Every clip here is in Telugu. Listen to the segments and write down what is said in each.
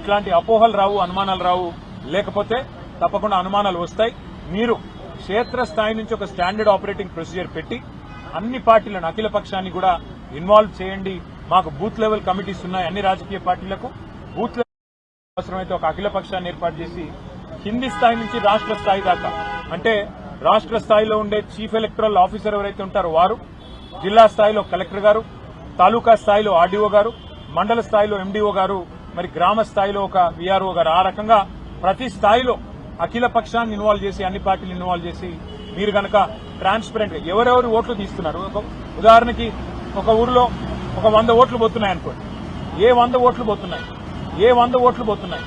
ఇట్లాంటి అపోహలు రావు అనుమానాలు రావు. లేకపోతే తప్పకుండా అనుమానాలు వస్తాయి. మీరు క్షేత్రస్థాయి నుంచి ఒక స్టాండర్డ్ ఆపరేటింగ్ ప్రొసీజర్ పెట్టి అన్ని పార్టీలను అఖిల పక్షాన్ని కూడా ఇన్వాల్వ్ చేయండి. మాకు బూత్ లెవెల్ కమిటీస్ ఉన్నాయి అన్ని రాజకీయ పార్టీలకు. బూత్ లెవెల్ అవసరమైతే ఒక అఖిల పక్షాన్ని ఏర్పాటు చేసి కింది స్థాయి నుంచి రాష్ట్ర స్థాయి దాకా. అంటే రాష్ట్ర స్థాయిలో ఉండే చీఫ్ ఎలక్టరల్ ఆఫీసర్ ఎవరైతే ఉంటారో వారు జిల్లా స్థాయిలో కలెక్టర్ గారు తాలూకా స్థాయిలో ఆర్డీఓ గారు మండల స్థాయిలో ఎండీఓ గారు మరి గ్రామ స్థాయిలో ఒక విఆర్ఓ గారు ఆ రకంగా ప్రతి స్థాయిలో అఖిల పక్షాన్ని ఇన్వాల్వ్ చేసి అన్ని పార్టీలు ఇన్వాల్వ్ చేసి మీరు కనుక ట్రాన్స్పరెంట్గా ఎవరెవరు ఓట్లు తీస్తున్నారు? ఒక- ఉదాహరణకి ఒక ఊరిలో ఒక వంద ఓట్లు పోతున్నాయి అనుకోండి. ఏ వంద ఓట్లు పోతున్నాయి? ఏ వంద ఓట్లు పోతున్నాయి?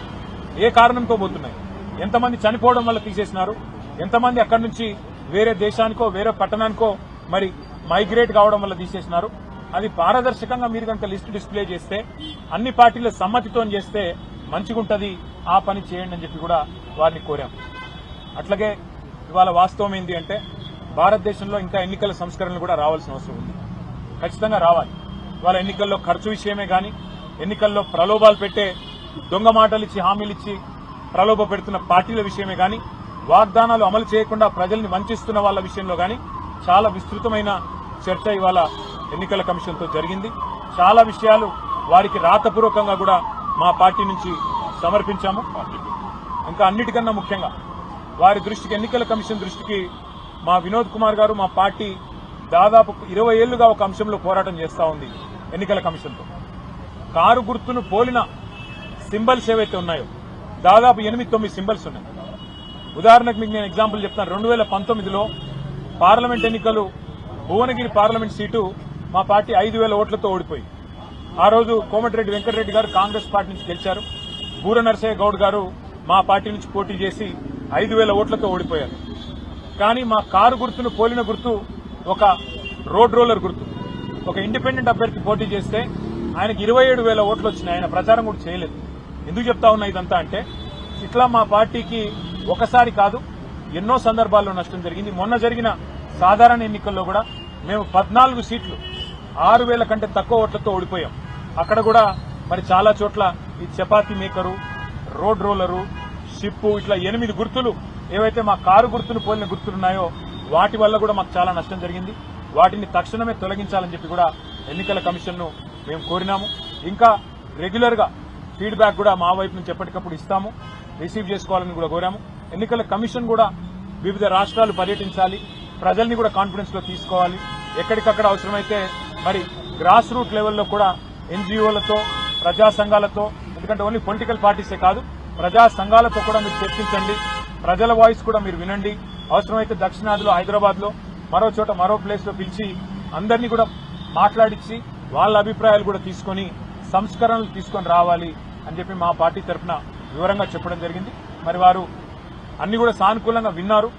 ఏ కారణంతో పోతున్నాయి? ఎంతమంది చనిపోవడం వల్ల తీసేసినారు? ఎంతమంది అక్కడి నుంచి వేరే దేశానికో వేరే పట్టణానికో మరి మైగ్రేట్ కావడం వల్ల తీసేసినారు? అది పారదర్శకంగా మీరు కనుక లిస్టు డిస్ప్లే చేస్తే అన్ని పార్టీల సమ్మతితో చేస్తే మంచిగుంటది ఆ పని చేయండి అని చెప్పి కూడా వారిని కోరాం. అట్లాగే ఇవాళ వాస్తవం ఏంటి అంటే భారతదేశంలో ఇంకా ఎన్నికల సంస్కరణలు కూడా రావాల్సిన అవసరం ఉంది. ఖచ్చితంగా రావాలి. ఇవాళ ఎన్నికల్లో ఖర్చు విషయమే కానీ ఎన్నికల్లో ప్రలోభాలు పెట్టే దొంగ మాటలు ఇచ్చి హామీలు ఇచ్చి ప్రలోభ పెడుతున్న పార్టీల విషయమే కానీ వాగ్దానాలు అమలు చేయకుండా ప్రజల్ని వంచిస్తున్న వాళ్ళ విషయంలో కానీ చాలా విస్తృతమైన చర్చ ఇవాళ ఎన్నికల కమిషన్తో జరిగింది. చాలా విషయాలు వారికి రాతపూర్వకంగా కూడా మా పార్టీ నుంచి సమర్పించాము. ఇంకా అన్నిటికన్నా ముఖ్యంగా వారి దృష్టికి ఎన్నికల కమిషన్ దృష్టికి మా వినోద్ కుమార్ గారు మా పార్టీ దాదాపు ఇరవై ఏళ్ళుగా ఒక అంశంలో పోరాటం చేస్తా ఉంది ఎన్నికల కమిషన్తో. కారు గుర్తును పోలిన సింబల్స్ ఏవైతే ఉన్నాయో దాదాపు ఎనిమిది తొమ్మిది సింబల్స్ ఉన్నాయి. ఉదాహరణకు మీకు నేను ఎగ్జాంపుల్ చెప్తాను. రెండు వేల పంతొమ్మిదిలో పార్లమెంట్ ఎన్నికలు భువనగిరి పార్లమెంట్ సీటు మా పార్టీ ఐదు వేల ఓట్లతో ఓడిపోయి. ఆ రోజు కోమటిరెడ్డి వెంకటరెడ్డి గారు కాంగ్రెస్ పార్టీ నుంచి గెలిచారు. బూర నరసయ్య గౌడ్ గారు మా పార్టీ నుంచి పోటీ చేసి ఐదు వేల ఓట్లతో ఓడిపోయారు. కానీ మా కారు గుర్తును పోలిన గుర్తు ఒక రోడ్ రోలర్ గుర్తు. ఒక ఇండిపెండెంట్ అభ్యర్థి పోటీ చేస్తే ఆయనకి ఇరవై ఏడు వేల ఓట్లు వచ్చినాయి. ఆయన ప్రచారం కూడా చేయలేదు. ఎందుకు చెప్తా ఉన్నా ఇదంతా అంటే ఇట్లా మా పార్టీకి ఒకసారి కాదు ఎన్నో సందర్భాల్లో నష్టం జరిగింది. మొన్న జరిగిన సాధారణ ఎన్నికల్లో కూడా మేము పద్నాలుగు సీట్లు ఆరు వేల కంటే తక్కువ ఓట్లతో ఓడిపోయాం. అక్కడ కూడా మరి చాలా చోట్ల ఈ chapati maker road roller ship ఇట్లా ఎనిమిది గుర్తులు ఏవైతే మా కారు గుర్తులు పోలిన గుర్తులున్నాయో వాటి వల్ల కూడా మాకు చాలా నష్టం జరిగింది. వాటిని తక్షణమే తొలగించాలని చెప్పి కూడా ఎన్నికల కమిషన్ను మేము కోరినాము. ఇంకా రెగ్యులర్గా ఫీడ్బ్యాక్ కూడా మా వైపు నుంచి ఎప్పటికప్పుడు ఇస్తాము. రిసీవ్ చేసుకోవాలని కూడా కోరాము. ఎన్నికల కమిషన్ కూడా వివిధ రాష్ట్రాలు పర్యటించాలి. ప్రజల్ని కూడా కాన్ఫిడెన్స్లో తీసుకోవాలి. ఎక్కడికక్కడ అవసరమైతే మరి గ్రాస్ రూట్ లెవెల్లో కూడా ఎన్జీఓలతో ప్రజా సంఘాలతో ఎందుకంటే ఓన్లీ పొలిటికల్ పార్టీసే కాదు ప్రజా సంఘాలతో కూడా మీరు చర్చించండి. ప్రజల వాయిస్ కూడా మీరు వినండి. అవసరమైతే దక్షిణాదిలో హైదరాబాద్లో మరో చోట మరో ప్లేస్లో పిలిచి అందరినీ కూడా మాట్లాడించి వాళ్ళ అభిప్రాయాలు కూడా తీసుకొని సంస్కరణలు తీసుకొని రావాలి అని చెప్పి మా పార్టీ తరఫున వివరంగా చెప్పడం జరిగింది. మరి వారు అన్ని కూడా సానుకూలంగా విన్నారు.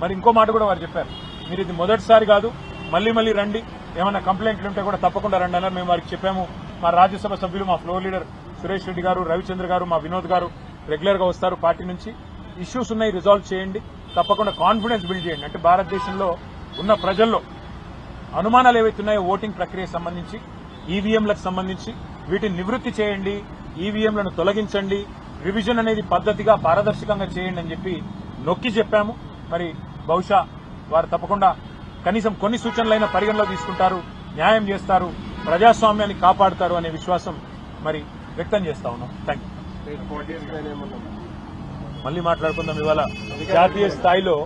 మరి ఇంకో మాట కూడా వారు చెప్పారు. మీరు ఇది మొదటిసారి కాదు మళ్ళీ మళ్ళీ రండి. ఏమైనా కంప్లైంట్లు ఉంటే కూడా తప్పకుండా రండి అన్నారు. మేము వారికి చెప్పాము. మా రాజ్యసభ సభ్యులు మా ఫ్లోర్ లీడర్ సురేష్ రెడ్డి గారు రవిచంద్ర గారు మా వినోద్ గారు రెగ్యులర్గా వస్తారు పార్టీ నుంచి. ఇష్యూస్ ఉన్నాయి రిజాల్వ్ చేయండి. తప్పకుండా కాన్ఫిడెన్స్ బిల్డ్ చేయండి. అంటే భారతదేశంలో ఉన్న ప్రజల్లో అనుమానాలు ఏవైతున్నాయో ఓటింగ్ ప్రక్రియకు సంబంధించి ఈవీఎంలకు సంబంధించి వీటిని నివృత్తి చేయండి ఈవీఎంలను తొలగించండి రివిజన్ అనేది పద్ధతిగా పారదర్శకంగా చేయండి అని చెప్పి నొక్కి చెప్పాము. మరి బహుశా వారు తప్పకుండా కనీసం కొన్ని సూచనలైనా పరిగణలో తీసుకుంటారు న్యాయం చేస్తారు ప్రజాస్వామ్యాన్ని కాపాడుతారు అనే విశ్వాసం మరి వ్యక్తం చేస్తా ఉన్నాం. థ్యాంక్ మళ్ళీ మాట్లాడుకుందాం ఇవాళ. జాతీయ స్థాయిలో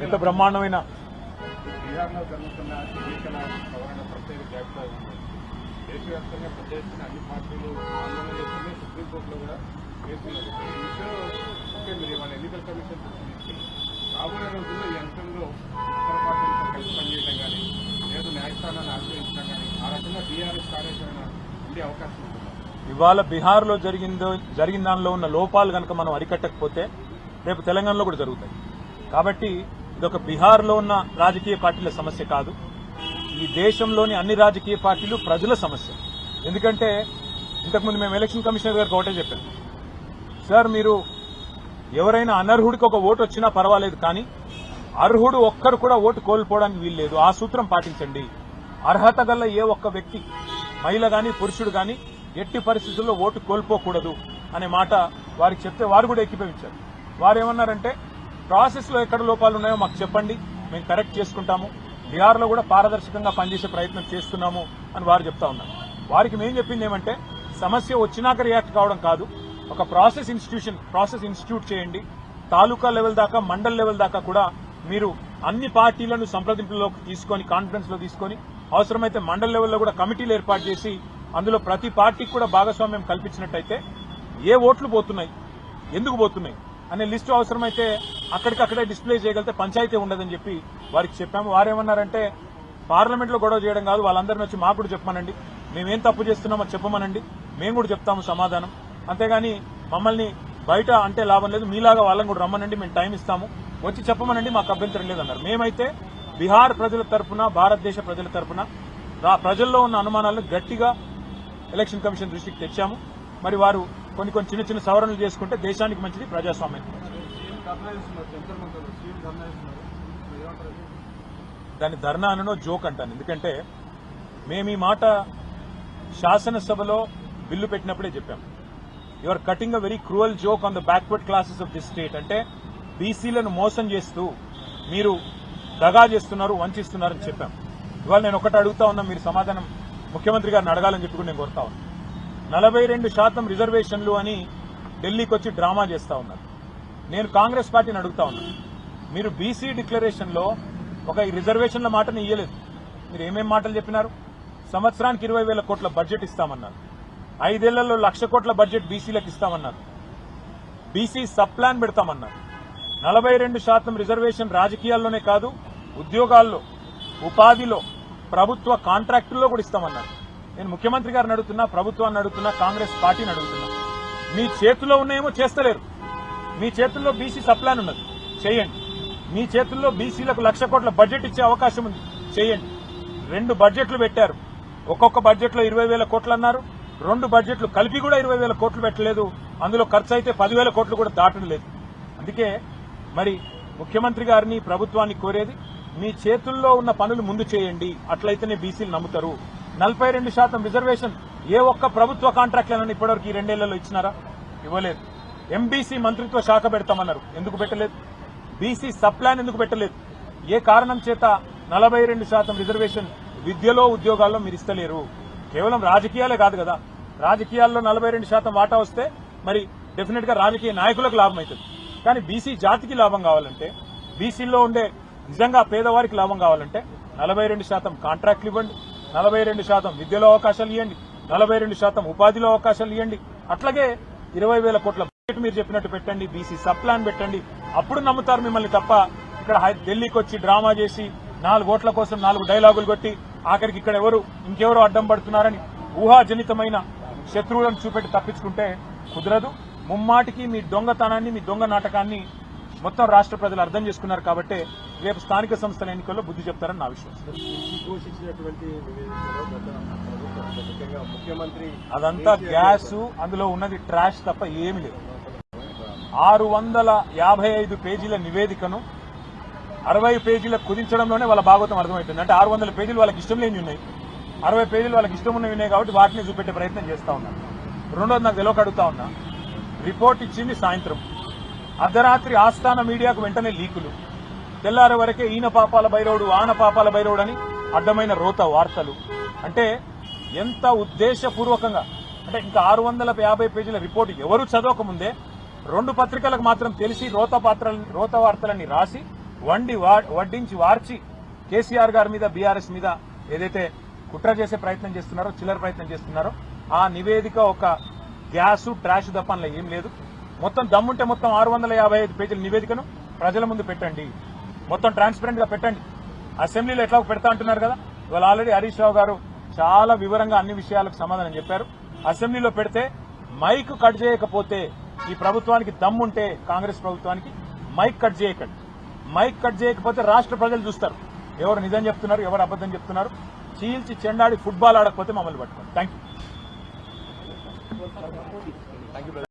ఎంత బ్రహ్మాండమైన ఎన్నికల దేశవ్యాప్తంగా అన్ని పార్టీలు ఆందోళన సుప్రీంకోర్టులో కూడా చేస్తున్నారు ఈ ఓకే మీరు ఇవాళ ఎన్నికల కమిషన్ రాబోయే రోజుల్లో ఈ అంశంలో కలిసి పనిచేయడం కానీ లేదు న్యాయస్థానాన్ని ఆశ్రయించడం కానీ ఆ రకంగా బీఆర్ఎస్ కార్యాచరణ ఉండే అవకాశం ఉంటుంది. ఇవాళ బీహార్లో జరిగిందో జరిగిన దానిలో ఉన్న లోపాలు కనుక మనం అరికట్టకపోతే రేపు తెలంగాణలో కూడా జరుగుతాయి. కాబట్టి ఇదొక బీహార్లో ఉన్న రాజకీయ పార్టీల సమస్య కాదు. ఈ దేశంలోని అన్ని రాజకీయ పార్టీలు ప్రజల సమస్య. ఎందుకంటే ఇంతకుముందు మేము ఎలక్షన్ కమిషనర్ గారికి ఒకటే చెప్పాం. సార్ మీరు ఎవరైనా అనర్హుడికి ఒక ఓటు వచ్చినా పర్వాలేదు కానీ అర్హుడు ఒక్కరు కూడా ఓటు కోల్పోవడానికి వీల్లేదు. ఆ సూత్రం పాటించండి. అర్హత గల ఏ ఒక్క వ్యక్తి మహిళ గాని పురుషుడు గాని ఎట్టి పరిస్థితుల్లో ఓటు కోల్పోకూడదు అనే మాట వారికి చెప్తే వారు కూడా ఎక్కిపోయించారు వారు ఏమన్నారంటే ప్రాసెస్లో ఎక్కడ లోపాలు ఉన్నాయో మాకు చెప్పండి మేము కరెక్ట్ చేసుకుంటాము బీహార్లో కూడా పారదర్శకంగా పనిచేసే ప్రయత్నం చేస్తున్నాము అని వారు చెప్తా ఉన్నారు. వారికి మేము చెప్పింది ఏమంటే సమస్య వచ్చినాక రియాక్ట్ కావడం కాదు ఒక ప్రాసెస్ ఇన్స్టిట్యూషన్ ప్రాసెస్ ఇన్స్టిట్యూట్ చేయండి. తాలూకా లెవెల్ దాకా మండల్ లెవెల్ దాకా కూడా మీరు అన్ని పార్టీలను సంప్రదింపులోకి తీసుకొని కాన్ఫరెన్స్లో తీసుకొని అవసరమైతే మండల లెవెల్లో కూడా కమిటీలు ఏర్పాటు చేసి అందులో ప్రతి పార్టీకి కూడా భాగస్వామ్యం కల్పించినట్టయితే ఏ ఓట్లు పోతున్నాయి ఎందుకు పోతున్నాయి అనే లిస్టు అవసరమైతే అక్కడికక్కడే డిస్ప్లే చేయగలిగితే పంచాయతీ ఉండదని చెప్పి వారికి చెప్పాము. వారేమన్నారంటే పార్లమెంట్లో గొడవ చేయడం కాదు వాళ్ళందరిని వచ్చి మాకు కూడా చెప్పమనండి. మేమేం తప్పు చేస్తున్నామో చెప్పమనండి. మేము కూడా చెప్తాము సమాధానం. అంతేగాని మమ్మల్ని బయట అంటే లాభం లేదు. మీలాగా వాళ్ళని కూడా రమ్మనండి మేము టైం ఇస్తాము. వచ్చి చెప్పమనండి మాకు అభ్యంతరం లేదన్నారు. మేమైతే బీహార్ ప్రజల తరపున భారతదేశ ప్రజల తరపున రా- ప్రజల్లో ఉన్న అనుమానాలను గట్టిగా ఎలక్షన్ కమిషన్ దృష్టికి తెచ్చాము. మరి వారు కొన్ని కొన్ని చిన్న చిన్న సవరణలు చేసుకుంటే దేశానికి మంచిది ప్రజాస్వామ్యం దాన్ని ధర్నా అనో జోక్ అంటాను. ఎందుకంటే మేము ఈ మాట శాసనసభలో బిల్లు పెట్టినప్పుడే చెప్పాము. You are cutting a very cruel joke on the backward classes of this state అంటే బీసీలను మోసం చేస్తూ మీరు దగా చేస్తున్నారు వంచిస్తున్నారని చెప్పాం. ఇవాళ నేను ఒకటి అడుగుతా ఉన్నా మీరు సమాధానం ముఖ్యమంత్రి గారిని అడగాలని చెప్పుకుని నేను కోరుతా ఉన్నా. నలభై రెండు శాతం రిజర్వేషన్లు అని ఢిల్లీకి వచ్చి డ్రామా చేస్తా ఉన్నారు. నేను కాంగ్రెస్ పార్టీని అడుగుతా ఉన్నాను మీరు బీసీ డిక్లరేషన్లో ఒక ఈ రిజర్వేషన్ల మాటని ఇయ్యలేదు. మీరు ఏమేం మాటలు చెప్పినారు? సంవత్సరానికి ఇరవై వేల కోట్ల బడ్జెట్ ఇస్తామన్నారు. ఐదేళ్ళలో లక్ష కోట్ల బడ్జెట్ బీసీలకు ఇస్తామన్నారు. బీసీ సబ్ ప్లాన్ పెడతామన్నారు. నలభై రెండు శాతం రిజర్వేషన్ రాజకీయాల్లోనే కాదు ఉద్యోగాల్లో ఉపాధిలో ప్రభుత్వ కాంట్రాక్టుల్లో కూడా ఇస్తామన్నారు. నేను ముఖ్యమంత్రి గారిని అడుగుతున్నా ప్రభుత్వాన్ని అడుగుతున్నా కాంగ్రెస్ పార్టీని అడుగుతున్నా. మీ చేతిలో ఉన్నాయేమో చేస్తలేరు. మీ చేతుల్లో బీసీ సప్లాన్ ఉన్నది. చేయండి. మీ చేతుల్లో బీసీలకు లక్ష కోట్ల బడ్జెట్ ఇచ్చే అవకాశం ఉంది. చేయండి. రెండు బడ్జెట్లు పెట్టారు. ఒక్కొక్క బడ్జెట్లో ఇరవై వేల కోట్లు అన్నారు. రెండు బడ్జెట్లు కలిపి కూడా ఇరవై వేల కోట్లు పెట్టలేదు. అందులో ఖర్చు అయితే పదివేల కోట్లు కూడా దాటడం లేదు. అందుకే మరి ముఖ్యమంత్రి గారిని ప్రభుత్వాన్ని కోరేది మీ చేతుల్లో ఉన్న పనులు ముందు చేయండి. అట్లయితేనే బీసీలు నమ్ముతారు. నలభై రెండు శాతం రిజర్వేషన్ ఏ ఒక్క ప్రభుత్వ కాంట్రాక్ట్లను ఇప్పటివరకు ఈ రెండేళ్ళలో ఇచ్చినారా? ఇవ్వలేదు. ఎంబీసీ మంత్రిత్వ శాఖ పెడతామన్నారు. ఎందుకు పెట్టలేదు? బీసీ సప్లాన్ ఎందుకు పెట్టలేదు? ఏ కారణం చేత నలభై రెండు శాతం రిజర్వేషన్ విద్యలో ఉద్యోగాల్లో మీరు ఇస్తలేరు? కేవలం రాజకీయాలే కాదు కదా. రాజకీయాల్లో నలభై రెండు శాతం వాటా వస్తే మరి డెఫినెట్గా రాజకీయ నాయకులకు లాభం అవుతుంది. కానీ బీసీ జాతికి లాభం కావాలంటే బీసీలో ఉండే నిజంగా పేదవారికి లాభం కావాలంటే నలభై రెండు శాతం కాంట్రాక్ట్లు ఇవ్వండి నలభై రెండు శాతం విద్యలో అవకాశాలు ఇవ్వండి నలభై రెండు శాతం ఉపాధిలో అవకాశాలు ఇవ్వండి. అట్లాగే ఇరవై వేల కోట్ల బడ్జెట్ మీరు చెప్పినట్టు పెట్టండి బీసీ సబ్ ప్లాన్ పెట్టండి. అప్పుడు నమ్ముతారు మిమ్మల్ని తప్ప ఇక్కడ ఢిల్లీకి వచ్చి డ్రామా చేసి నాలుగు ఓట్ల కోసం నాలుగు డైలాగులు కొట్టి ఆఖరికి ఇక్కడ ఎవరు ఇంకెవరు అడ్డం పడుతున్నారని ఊహాజనితమైన శత్రువులను చూపెట్టి తప్పించుకుంటే కుదరదు. ముమ్మాటికి మీ దొంగతనాన్ని మీ దొంగ నాటకాన్ని మొత్తం రాష్ట్ర ప్రజలు అర్థం చేసుకున్నారు కాబట్టి రేపు స్థానిక సంస్థల ఎన్నికల్లో బుద్ధి చెప్తారని నా విశ్వాసం. అదంతా గ్యాస్ అందులో ఉన్నది ట్రాష్ తప్ప ఏమీ లేదు. ఆరు వందల యాభై ఐదు పేజీల నివేదికను అరవై పేజీల కుదించడంలోనే వాళ్ళ భాగవతం అర్థమవుతుంది. అంటే ఆరు వందల పేజీలు వాళ్ళకి ఇష్టం లేని ఉన్నాయి. అరవై పేజీలు వాళ్ళకి ఇష్టం ఉన్నవి ఉన్నాయి కాబట్టి వాటిని చూపెట్టే ప్రయత్నం చేస్తూ ఉన్నాను రెండోది నాకు తెలియక అడుగుతా ఉన్నా. రిపోర్ట్ ఇచ్చింది సాయంత్రం. అర్ధరాత్రి ఆస్థాన మీడియాకు వెంటనే లీకులు. తెల్లారే వరకే ఈయన పాపాల బైరవుడు ఆన పాపాల బైరవుడు అని అడ్డమైన రోత వార్తలు. అంటే ఎంత ఉద్దేశపూర్వకంగా. అంటే ఇంకా ఆరు వందల యాభై పేజీల రిపోర్టు ఎవరు చదవకముందే రెండు పత్రికలకు మాత్రం తెలిసి రోత పాత్రలని రోత వార్తలని రాసి వండి వా- వడ్డించి వార్చి కేసీఆర్ గారి మీద బీఆర్ఎస్ మీద ఏదైతే కుట్ర చేసే ప్రయత్నం చేస్తున్నారో చిల్లర ప్రయత్నం చేస్తున్నారో ఆ నివేదిక ఒక గ్యాసు ట్రాష్ తప్ప ఏం లేదు. మొత్తం దమ్ముంటే మొత్తం ఆరు వందల యాభై ఐదు పేజీల నివేదికను ప్రజల ముందు పెట్టండి. మొత్తం ట్రాన్స్పరెంట్గా పెట్టండి. అసెంబ్లీలో ఎట్లా పెడతా అంటున్నారు కదా? ఇవాళ ఆల్రెడీ హరీష్ రావు గారు చాలా వివరంగా అన్ని విషయాలకు సమాధానం చెప్పారు. అసెంబ్లీలో పెడితే మైక్ కట్ చేయకపోతే ఈ ప్రభుత్వానికి దమ్ముంటే కాంగ్రెస్ ప్రభుత్వానికి మైక్ కట్ చేయకండి. మైక్ కట్ చేయకపోతే రాష్ట్ర ప్రజలు చూస్తారు. ఎవరు నిజం చెప్తున్నారు ఎవరు అబద్ధం చెప్తున్నారు. చీల్చి చెండాడి ఫుట్బాల్ ఆడకపోతే మమ్మల్ని పట్టుకోండి. Thank you